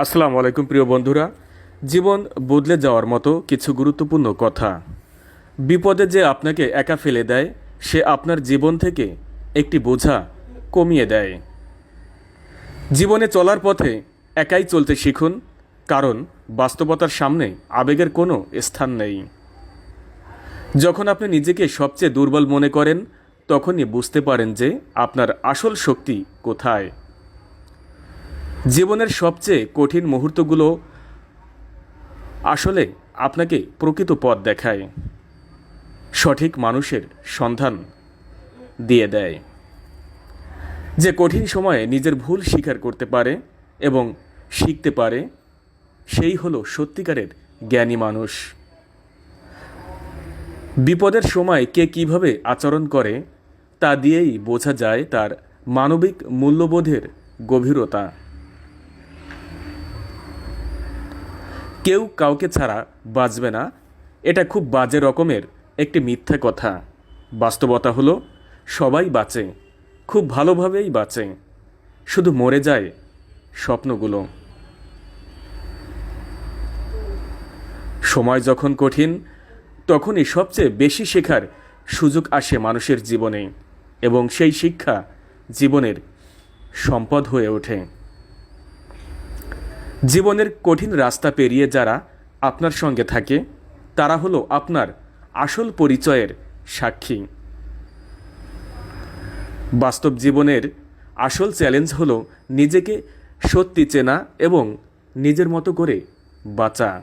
আসসালামু আলাইকুম, প্রিয় বন্ধুরা। জীবন বদলে যাওয়ার মতো কিছু গুরুত্বপূর্ণ কথা। বিপদে যে আপনাকে একা ফেলে দেয়, সে আপনার জীবন থেকে একটি বোঝা কমিয়ে দেয়। জীবনে চলার পথে একাই চলতে শিখুন, কারণ বাস্তবতার সামনে আবেগের কোনো স্থান নেই। যখন আপনি নিজেকে সবচেয়ে দুর্বল মনে করেন, তখনই বুঝতে পারেন যে আপনার আসল শক্তি কোথায়। জীবনের সবচেয়ে কঠিন মুহূর্তগুলো আসলে আপনাকে প্রকৃত পথ দেখায়, সঠিক মানুষের সন্ধান দিয়ে দেয়। যে কঠিন সময়ে নিজের ভুল স্বীকার করতে পারে এবং শিখতে পারে, সেই হলো সত্যিকারের জ্ঞানী মানুষ। বিপদের সময় কে কীভাবে আচরণ করে, তা দিয়েই বোঝা যায় তার মানবিক মূল্যবোধের গভীরতা। কেউ কাউকে ছাড়া বাঁচবে না, এটা খুব বাজে রকমের একটি মিথ্যা কথা। বাস্তবতা হলো, সবাই বাঁচে, খুব ভালোভাবেই বাঁচে। শুধু মরে যায় স্বপ্নগুলো। সময় যখন কঠিন, তখনই সবচেয়ে বেশি শেখার সুযোগ আসে মানুষের জীবনে এবং সেই শিক্ষা জীবনের সম্পদ হয়ে ওঠে। জীবনের কঠিন রাস্তা পেরিয়ে যারা আপনার সঙ্গে থাকে, তারা হলো আপনার আসল পরিচয়ের সাক্ষী। বাস্তব জীবনের আসল চ্যালেঞ্জ হলো নিজেকে সত্যি চেনা এবং নিজের মতো করে বাঁচা।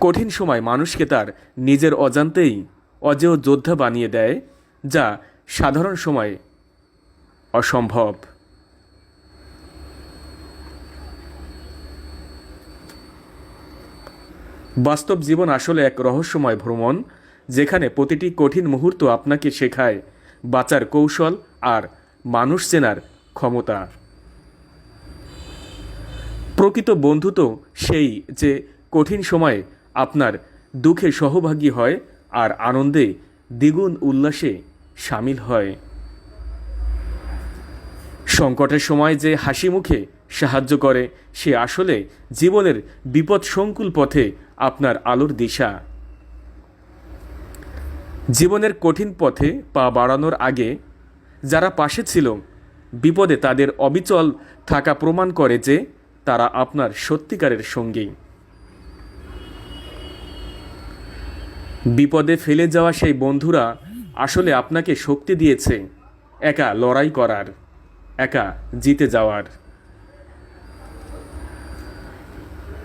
কঠিন সময় মানুষকে তার নিজের অজান্তেই অজেয় যোদ্ধা বানিয়ে দেয়, যা সাধারণ সময়ে অসম্ভব। বাস্তব জীবন আসলে এক রহস্যময় ভ্রমণ, যেখানে প্রতিটি কঠিন মুহূর্ত আপনাকে শেখায় বাঁচার কৌশল আর মানুষ চেনার ক্ষমতা। প্রকৃত বন্ধু তো সেই যে কঠিন সময়ে আপনার দুঃখে সহভাগী হয় আর আনন্দে দ্বিগুণ উল্লাসে সামিল হয়। সংকটের সময় যে হাসি মুখে সাহায্য করে, সে আসলে জীবনের বিপদ সংকুল পথে আপনার আলোর দিশা। জীবনের কঠিন পথে পা বাড়ানোর আগে যারা পাশে ছিল, বিপদে তাদের অবিচল থাকা প্রমাণ করে যে তারা আপনার সত্যিকারের সঙ্গী। বিপদে ফেলে যাওয়া সেই বন্ধুরা আসলে আপনাকে শক্তি দিয়েছে, একা লড়াই করার, একা জিতে যাওয়ার।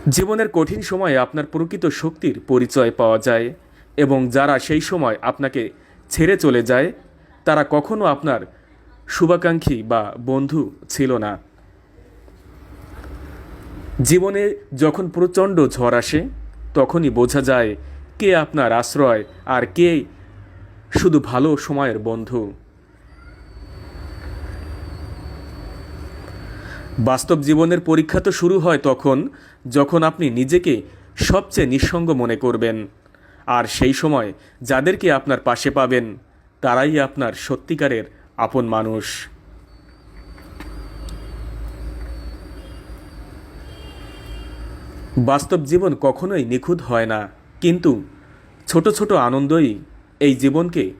জীবনের কঠিন সময়ে আপনার প্রকৃত শক্তির পরিচয় পাওয়া যায় এবং যারা সেই সময় আপনাকে ছেড়ে চলে যায়, তারা কখনো আপনার শুভাকাঙ্ক্ষী বা বন্ধু ছিল না। জীবনে যখন প্রচণ্ড ঝড় আসে, তখনই বোঝা যায় কে আপনার আশ্রয় আর কে শুধু ভালো সময়ের বন্ধু। বাস্তব জীবনের পরীক্ষা তো শুরু হয় তখন, যখন আপনি নিজেকে সবচেয়ে নিঃসঙ্গ মনে করবেন। আর সেই সময় যাদেরকে আপনার পাশে পাবেন, তারাই আপনার সত্যিকারের আপন মানুষ। বাস্তব জীবন কখনোই নিখুঁত হয় না, কিন্তু ছোট ছোট আনন্দই এই জীবনকে